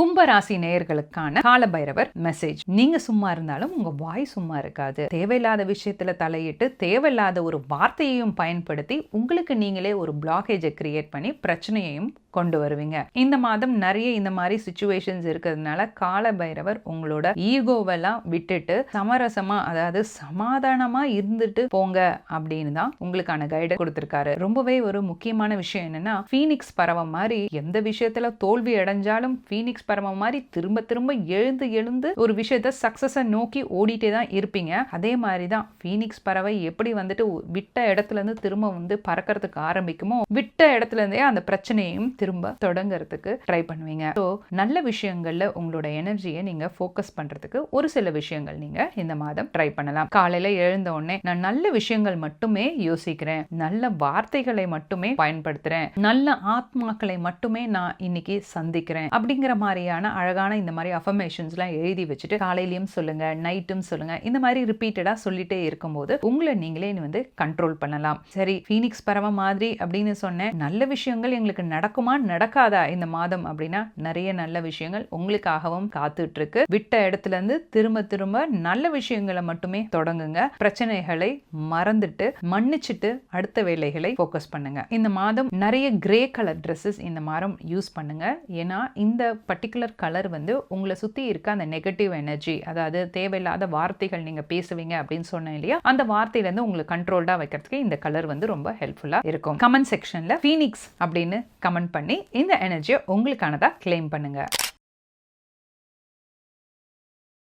கும்பராசி நேயர்களுக்கான காலபைரவர் மெசேஜ் நீங்க சும்மா இருந்தாலும் உங்க வாய் சும்மா இருக்காது. தேவையில்லாத விஷயத்துல தலையிட்டு தேவையில்லாத ஒரு வார்த்தையையும் பயன்படுத்தி உங்களுக்கு நீங்களே ஒரு பிளாகேஜை கிரியேட் பண்ணி பிரச்சனையையும் கொண்டு வருவீங்க. இந்த மாதம் நிறைய இந்த மாதிரி சுச்சுவேஷன்ஸ் இருக்கிறதுனால கால பைரவர் உங்களோட ஈகோவெல்லாம் விட்டுட்டு சமரசமா அதாவது சமாதானமா இருந்துட்டு போங்க அப்படின்னு தான் உங்களுக்கான கைடு கொடுத்திருக்காரு. ரொம்பவே ஒரு முக்கியமான விஷயம் என்னன்னா ஃபீனிக்ஸ் பறவை மாதிரி எந்த விஷயத்துல தோல்வி அடைஞ்சாலும் ஃபீனிக்ஸ் பறவை மாதிரி திரும்ப திரும்ப எழுந்து எழுந்து ஒரு விஷயத்த சக்ஸஸை நோக்கி ஓடிட்டே தான் இருப்பீங்க. அதே மாதிரி தான் ஃபீனிக்ஸ் பறவை எப்படி வந்துட்டு விட்ட இடத்துல இருந்து திரும்ப வந்து பறக்கிறதுக்கு ஆரம்பிக்குமோ விட்ட இடத்துல இருந்தே அந்த பிரச்சனையும் திரும்ப தொடங்குறதுக்கு ட்ரை பண்ணுவீங்க. ஸோ நல்ல விஷயங்களில் உங்களோட எனர்ஜியை நீங்கள் ஃபோக்கஸ் பண்ணுறதுக்கு ஒரு சில விஷயங்கள் நீங்கள் இந்த மாதம் ட்ரை பண்ணலாம். காலையில் எழுந்த உடனே நான் நல்ல விஷயங்கள் மட்டுமே யோசிக்கிறேன். நல்ல வார்த்தைகளை மட்டுமே பயன்படுத்துகிறேன் நல்ல ஆத்மாக்களை மட்டுமே நான் இன்னைக்கு சந்திக்கிறேன். அப்படிங்கிற மாதிரி மாதிரியான அழகான இந்த மாதிரி அஃபர்மேஷன்ஸ்லாம் எழுதி வச்சுட்டு காலையிலயும் சொல்லுங்க நைட்டும் சொல்லுங்க இந்த மாதிரி ரிப்பீட்டடா சொல்லிட்டே இருக்கும்போது உங்களை நீங்களே வந்து கண்ட்ரோல் பண்ணலாம். சரி ஃபீனிக்ஸ் பறவை மாதிரி அப்படின்னு சொன்னேன் நல்ல விஷயங்கள் எங்களுக்கு நடக்குமா நடக்காதா இந்த மாதம் அப்படின்னா நிறைய நல்ல விஷயங்கள் உங்களுக்காகவும் காத்துட்டு இருக்கு விட்ட இடத்துல இருந்து திரும்ப திரும்ப நல்ல விஷயங்களை மட்டுமே தொடங்குங்க. பிரச்சனைகளை மறந்துட்டு மன்னிச்சுட்டு அடுத்த வேலைகளை ஃபோக்கஸ் பண்ணுங்க. இந்த மாதம் நிறைய கிரே கலர் ட்ரெஸ்ஸஸ் இந்த மாதம் யூஸ் பண்ணுங்க. ஏன்னா இந்த பர்டிகுலர் கலர் வந்து உங்களை சுற்றி இருக்க அந்த நெகட்டிவ் எனர்ஜி அதாவது தேவையில்லாத வார்த்தைகள் நீங்கள் பேசுவீங்க அப்படின்னு சொன்னேன் இல்லையா? அந்த வார்த்தையிலேருந்து உங்களுக்கு கண்ட்ரோல்டாக வைக்கிறதுக்கு இந்த கலர் வந்து ரொம்ப ஹெல்ப்ஃபுல்லாக இருக்கும். கமெண்ட் செக்ஷனில் ஃபீனிக்ஸ் அப்படின்னு கமெண்ட் பண்ணி இந்த எனர்ஜியை உங்களுக்கானதாக கிளைம் பண்ணுங்கள்